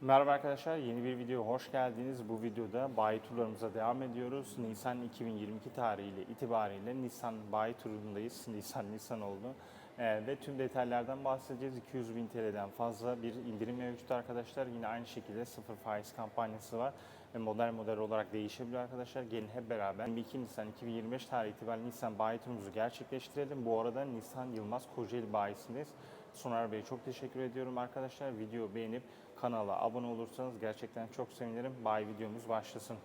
Merhaba arkadaşlar, yeni bir video hoş geldiniz. Bu videoda bayi turlarımıza devam ediyoruz. Nisan 2022 tarihiyle itibariyle Nisan bayi turundayız. Nisan Nisan oldu. Ee, ve tüm detaylardan bahsedeceğiz. 200 bin TL'den fazla bir indirim mevcut arkadaşlar. Yine aynı şekilde sıfır faiz kampanyası var. Model model olarak değişebiliyor arkadaşlar. Gelin hep beraber 22 Nisan 2025 tarihi itibariyle Nisan bayi turumuzu gerçekleştirelim. Bu arada Nisan Yılmaz Kocaeli bayisindeyiz. Soner Bey'e çok teşekkür ediyorum arkadaşlar. Video beğenip kanala abone olursanız gerçekten çok sevinirim. Bay videomuz başlasın.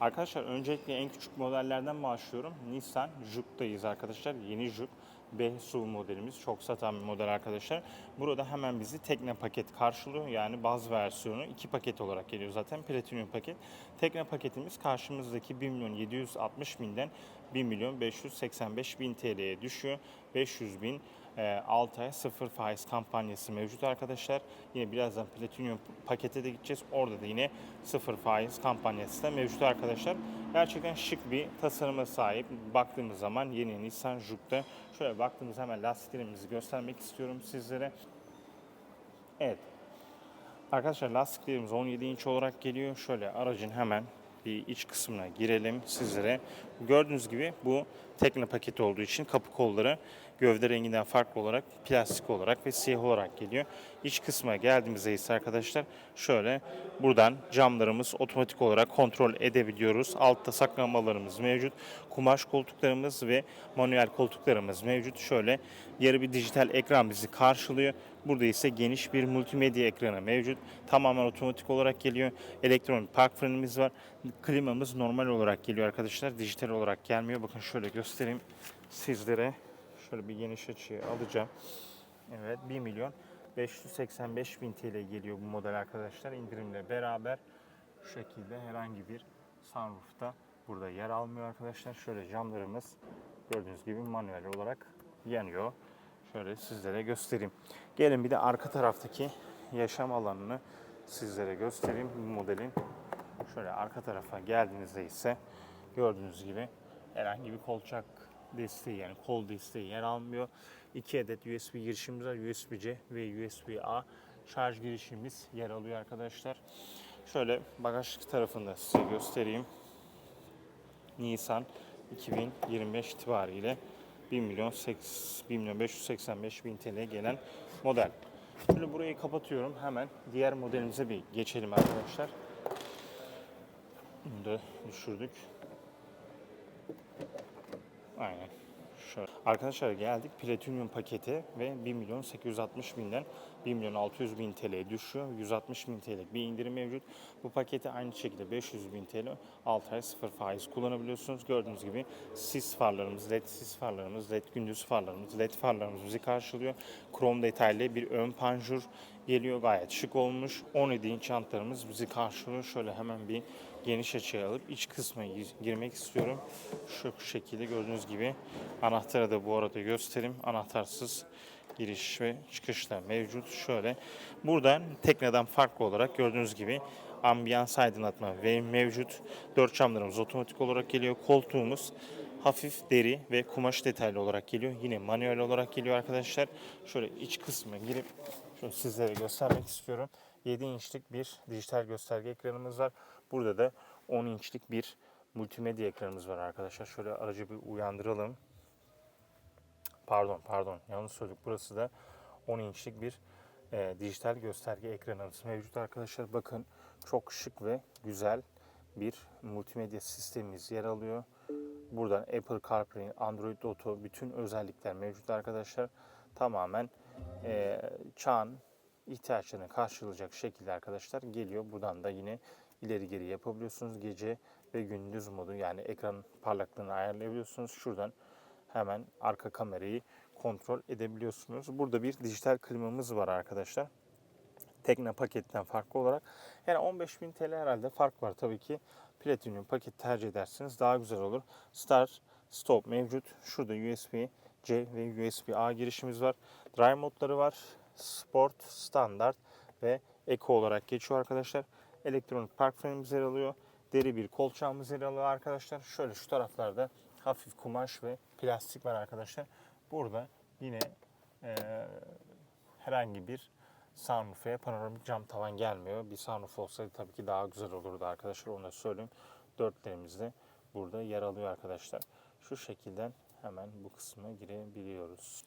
Arkadaşlar öncelikle en küçük modellerden başlıyorum. Nissan Juke'dayız arkadaşlar. Yeni Juke B SUV modelimiz. Çok satan bir model arkadaşlar. Burada hemen bizi tekne paket karşılıyor. Yani baz versiyonu iki paket olarak geliyor zaten. Platinum paket. Tekne paketimiz karşımızdaki 1 milyon 760 binden 1 milyon 585 bin TL'ye düşüyor. 500 bin 6 ay sıfır faiz kampanyası mevcut arkadaşlar. Yine birazdan Platinum pakete de gideceğiz. Orada da yine sıfır faiz kampanyası da mevcut arkadaşlar. Gerçekten şık bir tasarıma sahip. Baktığımız zaman yeni Nissan Juke'da şöyle baktığımız hemen lastiklerimizi göstermek istiyorum sizlere. Evet. Arkadaşlar lastiklerimiz 17 inç olarak geliyor. Şöyle aracın hemen bir iç kısmına girelim sizlere. Gördüğünüz gibi bu tekne paketi olduğu için kapı kolları gövde renginden farklı olarak plastik olarak ve siyah olarak geliyor. İç kısma geldiğimizde ise arkadaşlar şöyle buradan camlarımız otomatik olarak kontrol edebiliyoruz. Altta saklamalarımız mevcut. Kumaş koltuklarımız ve manuel koltuklarımız mevcut. Şöyle yarı bir dijital ekran bizi karşılıyor. Burada ise geniş bir multimedya ekranı mevcut. Tamamen otomatik olarak geliyor. Elektronik park frenimiz var. Klimamız normal olarak geliyor arkadaşlar. Dijital olarak gelmiyor. Bakın şöyle göstereyim sizlere. Şöyle bir geniş açıyı alacağım. Evet 1 milyon 585 bin TL geliyor bu model arkadaşlar. indirimle beraber şu şekilde herhangi bir sunroof'ta burada yer almıyor arkadaşlar. Şöyle camlarımız gördüğünüz gibi manuel olarak yanıyor. Şöyle sizlere göstereyim. Gelin bir de arka taraftaki yaşam alanını sizlere göstereyim bu modelin. Şöyle arka tarafa geldiğinizde ise gördüğünüz gibi herhangi bir kolçak desteği yani kol desteği yer almıyor. 2 adet USB girişimiz var. USB-C ve USB-A şarj girişimiz yer alıyor arkadaşlar. Şöyle bagajlık tarafında size göstereyim. Nisan 2025 itibariyle 1 milyon 8, 1 milyon 585 bin TL gelen model. Şöyle burayı kapatıyorum. Hemen diğer modelimize bir geçelim arkadaşlar. Bunu da düşürdük. Aynen. Şöyle. Arkadaşlar geldik Platinum paketi ve 1 milyon 860 binden 1 milyon 600 bin TL'ye düşüyor. 160 bin TL bir indirim mevcut. Bu paketi aynı şekilde 500 bin TL 6 ay sıfır faiz kullanabiliyorsunuz. Gördüğünüz gibi sis farlarımız, led sis farlarımız, led gündüz farlarımız, led farlarımız bizi karşılıyor. Krom detaylı bir ön panjur geliyor. Gayet şık olmuş. 17 inç jantlarımız bizi karşılıyor. Şöyle hemen bir geniş açıya alıp iç kısma gir- girmek istiyorum. Şu şekilde gördüğünüz gibi anahtarı da bu arada göstereyim. Anahtarsız giriş ve çıkışlar mevcut. Şöyle buradan tekneden farklı olarak gördüğünüz gibi ambiyans aydınlatma ve mevcut. Dört camlarımız otomatik olarak geliyor. Koltuğumuz hafif deri ve kumaş detaylı olarak geliyor. Yine manuel olarak geliyor arkadaşlar. Şöyle iç kısmına girip şöyle sizlere göstermek istiyorum. 7 inçlik bir dijital gösterge ekranımız var. Burada da 10 inçlik bir multimedya ekranımız var arkadaşlar. Şöyle aracı bir uyandıralım. Pardon pardon yanlış söyledik. Burası da 10 inçlik bir e, dijital gösterge ekranımız mevcut arkadaşlar. Bakın çok şık ve güzel bir multimedya sistemimiz yer alıyor. Buradan Apple CarPlay, Android Auto bütün özellikler mevcut arkadaşlar. Tamamen e, çağın ihtiyaçlarını karşılayacak şekilde arkadaşlar geliyor. Buradan da yine ileri geri yapabiliyorsunuz. Gece ve gündüz modu yani ekran parlaklığını ayarlayabiliyorsunuz. Şuradan hemen arka kamerayı kontrol edebiliyorsunuz. Burada bir dijital klimamız var arkadaşlar. Tekne paketten farklı olarak. Yani 15.000 TL herhalde fark var tabii ki. Platinum paket tercih ederseniz daha güzel olur. Start, stop mevcut. Şurada USB-C ve USB-A girişimiz var. Drive modları var. Sport, standart ve Eco olarak geçiyor arkadaşlar. Elektronik park frenimiz yer alıyor. Deri bir kolçağımız yer alıyor arkadaşlar. Şöyle şu taraflarda hafif kumaş ve plastik var arkadaşlar. Burada yine eee, herhangi bir sunroof ve panoramik cam tavan gelmiyor. Bir sunroof olsaydı tabii ki daha güzel olurdu arkadaşlar. Onu da söyleyeyim. Dörtlerimiz de burada yer alıyor arkadaşlar. Şu şekilde hemen bu kısma girebiliyoruz.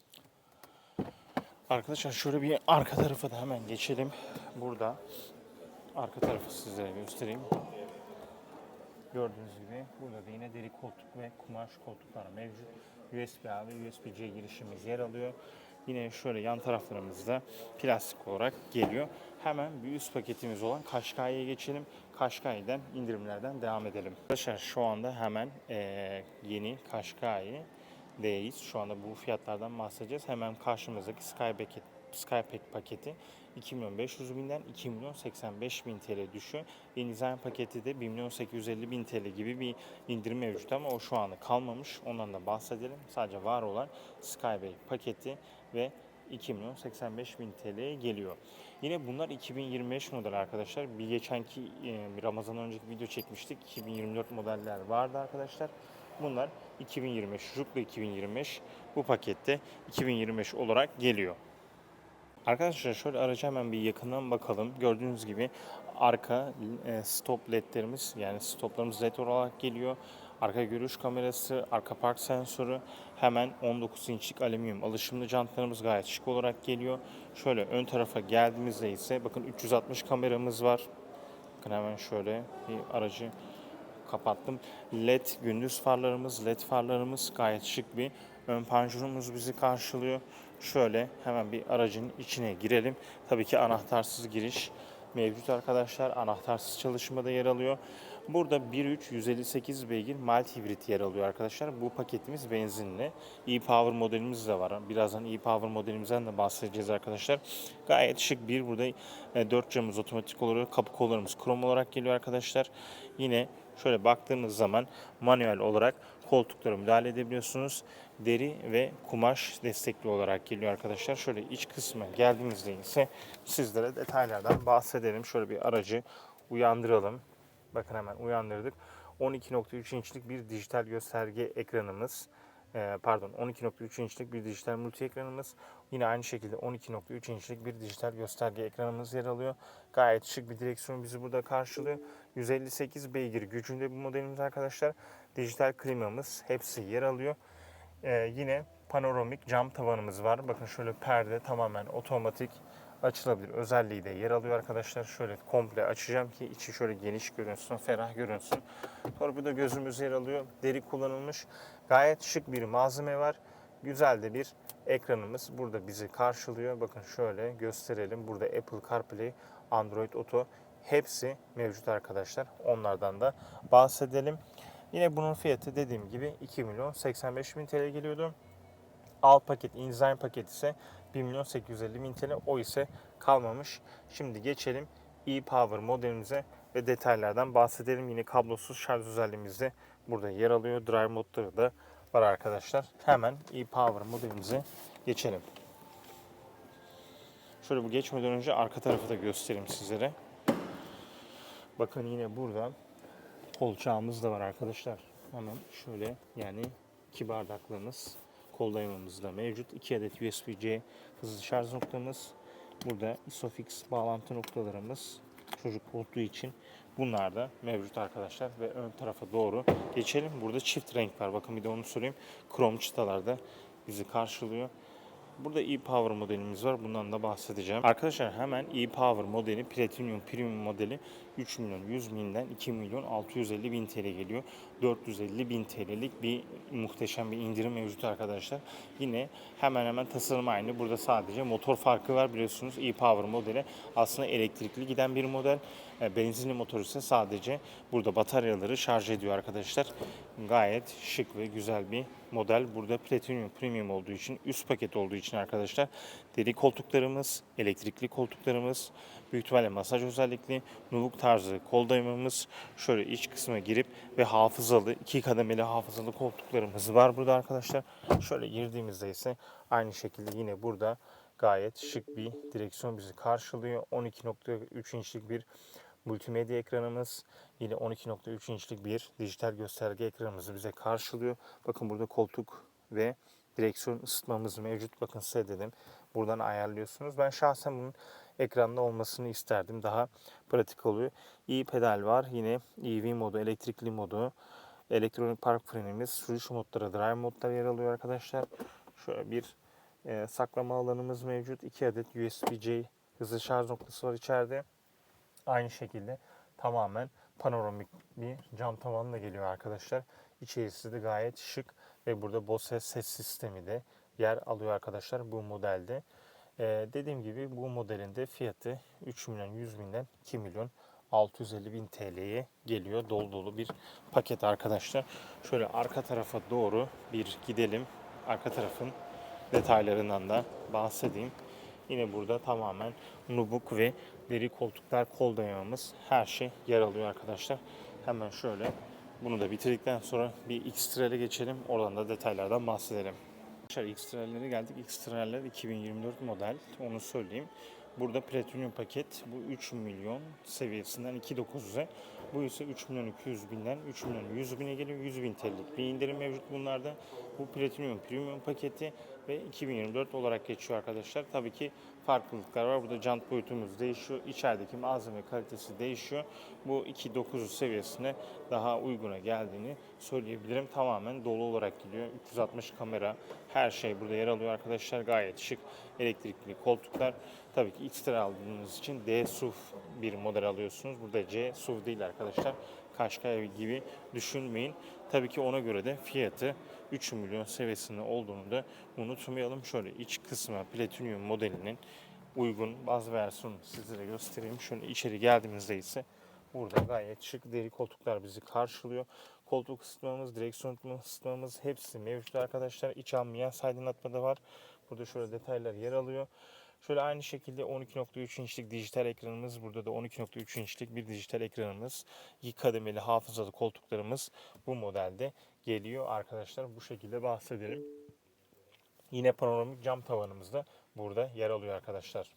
Arkadaşlar şöyle bir arka tarafa da hemen geçelim. Burada arka tarafı sizlere göstereyim. Gördüğünüz gibi burada da yine deri koltuk ve kumaş koltuklar mevcut. USB-A ve USB-C girişimiz yer alıyor. Yine şöyle yan taraflarımızda plastik olarak geliyor. Hemen bir üst paketimiz olan Kaşkay'ya geçelim. Kaşkay'dan indirimlerden devam edelim. Arkadaşlar şu anda hemen yeni Kaşkay'deyiz. Şu anda bu fiyatlardan bahsedeceğiz. Hemen karşımızdaki Skypack, Skypack paketi 2 milyon 500 binden 2 milyon 85 bin TL düşüyor. InDesign paketi de 1 milyon 850 bin TL gibi bir indirim mevcut ama o şu anda kalmamış. Ondan da bahsedelim. Sadece var olan Skyback paketi ve 2 milyon 85 bin TL'ye geliyor. Yine bunlar 2025 model arkadaşlar. Bir geçenki e, Ramazan önceki video çekmiştik. 2024 modeller vardı arkadaşlar. Bunlar 2025, Jupla 2025 bu pakette 2025 olarak geliyor. Arkadaşlar şöyle araca hemen bir yakından bakalım. Gördüğünüz gibi arka e, stop ledlerimiz yani stoplarımız led olarak geliyor. Arka görüş kamerası, arka park sensörü, hemen 19 inçlik alüminyum alışımlı jantlarımız gayet şık olarak geliyor. Şöyle ön tarafa geldiğimizde ise bakın 360 kameramız var. Bakın hemen şöyle bir aracı kapattım. LED gündüz farlarımız, LED farlarımız gayet şık bir ön panjurumuz bizi karşılıyor. Şöyle hemen bir aracın içine girelim. Tabii ki anahtarsız giriş mevcut arkadaşlar. Anahtarsız çalışmada yer alıyor. Burada 1.3 158 beygir mild hibrit yer alıyor arkadaşlar. Bu paketimiz benzinli. e-Power modelimiz de var. Birazdan e-Power modelimizden de bahsedeceğiz arkadaşlar. Gayet şık bir. Burada 4 camımız otomatik oluyor. Kapı kollarımız krom olarak geliyor arkadaşlar. Yine şöyle baktığımız zaman manuel olarak koltuklara müdahale edebiliyorsunuz. Deri ve kumaş destekli olarak geliyor arkadaşlar. Şöyle iç kısmı geldiğimizde ise sizlere detaylardan bahsedelim. Şöyle bir aracı uyandıralım. Bakın hemen uyandırdık. 12.3 inçlik bir dijital gösterge ekranımız. Ee, pardon 12.3 inçlik bir dijital multi ekranımız. Yine aynı şekilde 12.3 inçlik bir dijital gösterge ekranımız yer alıyor. Gayet şık bir direksiyon bizi burada karşılıyor. 158 beygir gücünde bir modelimiz arkadaşlar. Dijital klimamız hepsi yer alıyor. Ee, yine panoramik cam tavanımız var. Bakın şöyle perde tamamen otomatik açılabilir özelliği de yer alıyor arkadaşlar. Şöyle komple açacağım ki içi şöyle geniş görünsün, ferah görünsün. Torpido gözümüz yer alıyor. Deri kullanılmış. Gayet şık bir malzeme var. Güzel de bir ekranımız burada bizi karşılıyor. Bakın şöyle gösterelim. Burada Apple CarPlay, Android Auto hepsi mevcut arkadaşlar. Onlardan da bahsedelim. Yine bunun fiyatı dediğim gibi 2 milyon 85 bin TL geliyordu. Alt paket, InDesign paket ise 1 milyon 850 bin TL. O ise kalmamış. Şimdi geçelim e-Power modelimize ve detaylardan bahsedelim. Yine kablosuz şarj özelliğimiz burada yer alıyor. Drive modları da var arkadaşlar. Hemen e-Power modelimize geçelim. Şöyle bu geçmeden önce arka tarafı da göstereyim sizlere. Bakın yine burada kolçağımız da var arkadaşlar. Hemen şöyle yani iki bardaklığımız kol dayamamız da mevcut. 2 adet USB-C hızlı şarj noktamız. Burada Isofix bağlantı noktalarımız çocuk koltuğu için bunlar da mevcut arkadaşlar ve ön tarafa doğru geçelim. Burada çift renk var. Bakın bir de onu söyleyeyim. Krom çıtalar da bizi karşılıyor. Burada e-Power modelimiz var. Bundan da bahsedeceğim. Arkadaşlar hemen e-Power modeli Platinum Premium modeli 3 milyon 100 binden 2 milyon 650 bin TL geliyor. 450 bin TL'lik bir muhteşem bir indirim mevcut arkadaşlar. Yine hemen hemen tasarım aynı. Burada sadece motor farkı var biliyorsunuz. e-Power modeli aslında elektrikli giden bir model. E, Benzinli motor ise sadece burada bataryaları şarj ediyor arkadaşlar. Gayet şık ve güzel bir model. Burada Platinum Premium olduğu için, üst paket olduğu için arkadaşlar deri koltuklarımız, elektrikli koltuklarımız, büyük ihtimalle masaj özellikli, nubuk tarzı kol dayamamız, şöyle iç kısma girip ve hafızalı, iki kademeli hafızalı koltuklarımız var burada arkadaşlar. Şöyle girdiğimizde ise aynı şekilde yine burada gayet şık bir direksiyon bizi karşılıyor. 12.3 inçlik bir multimedya ekranımız, yine 12.3 inçlik bir dijital gösterge ekranımızı bize karşılıyor. Bakın burada koltuk ve direksiyon ısıtmamız mevcut. Bakın size dedim. Buradan ayarlıyorsunuz. Ben şahsen bunun ekranda olmasını isterdim. Daha pratik oluyor. İyi pedal var. Yine EV modu, elektrikli modu, elektronik park frenimiz, sürüş modları, drive modları yer alıyor arkadaşlar. Şöyle bir e, saklama alanımız mevcut. 2 adet USB-C hızlı şarj noktası var içeride. Aynı şekilde tamamen panoramik bir cam tavanla geliyor arkadaşlar. İçerisi de gayet şık ve burada Bose ses sistemi de yer alıyor arkadaşlar bu modelde. Ee, dediğim gibi bu modelin de fiyatı 3 milyon 100 binden 2 milyon 650 bin TL'ye geliyor. Dolu dolu bir paket arkadaşlar. Şöyle arka tarafa doğru bir gidelim. Arka tarafın detaylarından da bahsedeyim. Yine burada tamamen nubuk ve deri koltuklar, kol dayamamız her şey yer alıyor arkadaşlar. Hemen şöyle bunu da bitirdikten sonra bir X-Trail'e geçelim. Oradan da detaylardan bahsedelim. Arkadaşlar X-Trail'lere geldik. X-Trail'ler 2024 model. Onu söyleyeyim. Burada Platinum paket. Bu 3 milyon seviyesinden 2.9'a. Bu ise 3 milyon 200 binden 3 milyon 100 bine geliyor. 100 bin TL'lik bir indirim mevcut bunlarda. Bu Platinum Premium paketi ve 2024 olarak geçiyor arkadaşlar. Tabii ki farklılıklar var. Burada jant boyutumuz değişiyor. İçerideki malzeme kalitesi değişiyor. Bu 2.9 seviyesine daha uyguna geldiğini söyleyebilirim. Tamamen dolu olarak geliyor. 360 kamera her şey burada yer alıyor arkadaşlar. Gayet şık elektrikli koltuklar. Tabii ki X-Trail aldığınız için D SUV bir model alıyorsunuz. Burada C SUV değil arkadaşlar. Kaşkay gibi düşünmeyin. Tabii ki ona göre de fiyatı 3 milyon seviyesinde olduğunu da unutmayalım. Şöyle iç kısmı Platinum modelinin uygun baz versiyonu sizlere göstereyim. Şöyle içeri geldiğimizde ise burada gayet şık deri koltuklar bizi karşılıyor. Koltuk ısıtmamız, direksiyon ısıtmamız hepsi mevcut arkadaşlar. İç almayan aydınlatma da var. Burada şöyle detaylar yer alıyor. Şöyle aynı şekilde 12.3 inçlik dijital ekranımız. Burada da 12.3 inçlik bir dijital ekranımız. İki kademeli hafızalı koltuklarımız bu modelde geliyor arkadaşlar. Bu şekilde bahsedelim. Yine panoramik cam tavanımız da burada yer alıyor arkadaşlar.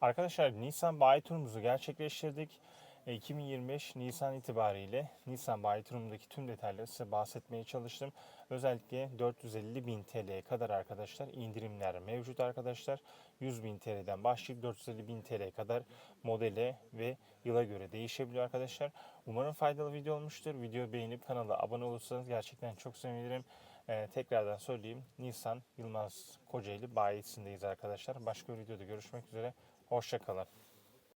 Arkadaşlar Nisan bayi turumuzu gerçekleştirdik. E, 2025 Nisan itibariyle Nisan bayi turumundaki tüm detayları size bahsetmeye çalıştım. Özellikle 450 bin TL'ye kadar arkadaşlar indirimler mevcut arkadaşlar. 100 bin TL'den başlayıp 450 bin TL'ye kadar modele ve yıla göre değişebiliyor arkadaşlar. Umarım faydalı video olmuştur. Videoyu beğenip kanala abone olursanız gerçekten çok sevinirim. Ee, tekrardan söyleyeyim. Nisan Yılmaz Kocaeli bayisindeyiz arkadaşlar. Başka bir videoda görüşmek üzere. Hoşçakalın.